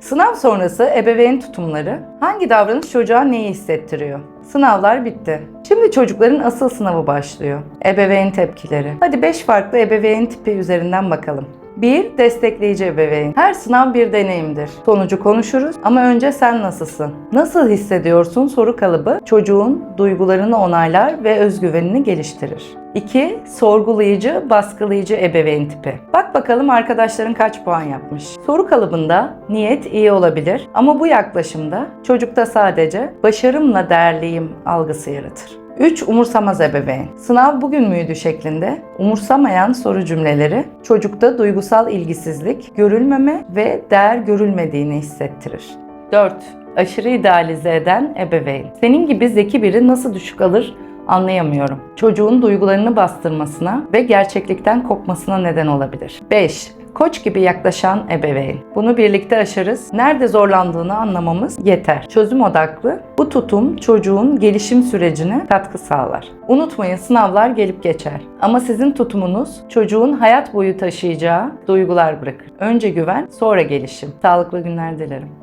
Sınav sonrası ebeveyn tutumları hangi davranış çocuğa neyi hissettiriyor? Sınavlar bitti. Şimdi çocukların asıl sınavı başlıyor. Ebeveyn tepkileri. Hadi 5 farklı ebeveyn tipi üzerinden bakalım. 1. Destekleyici ebeveyn. Her sınav bir deneyimdir. Sonucu konuşuruz ama önce sen nasılsın? Nasıl hissediyorsun soru kalıbı çocuğun duygularını onaylar ve özgüvenini geliştirir. 2. Sorgulayıcı, baskılayıcı ebeveyn tipi. Bak bakalım arkadaşların kaç puan yapmış. Soru kalıbında niyet iyi olabilir ama bu yaklaşımda çocukta sadece başarımla değerliyim algısı yaratır. 3. Umursamaz ebeveyn. Sınav bugün müydü şeklinde umursamayan soru cümleleri çocukta duygusal ilgisizlik, görülmeme ve değer görülmediğini hissettirir. 4. Aşırı idealize eden ebeveyn. Senin gibi zeki biri nasıl düşük alır anlayamıyorum. Çocuğun duygularını bastırmasına ve gerçeklikten kopmasına neden olabilir. 5. Koç gibi yaklaşan ebeveyn. Bunu birlikte aşarız. Nerede zorlandığını anlamamız yeter. Çözüm odaklı. Bu tutum çocuğun gelişim sürecine katkı sağlar. Unutmayın sınavlar gelip geçer. Ama sizin tutumunuz çocuğun hayat boyu taşıyacağı duygular bırakır. Önce güven, sonra gelişim. Sağlıklı günler dilerim.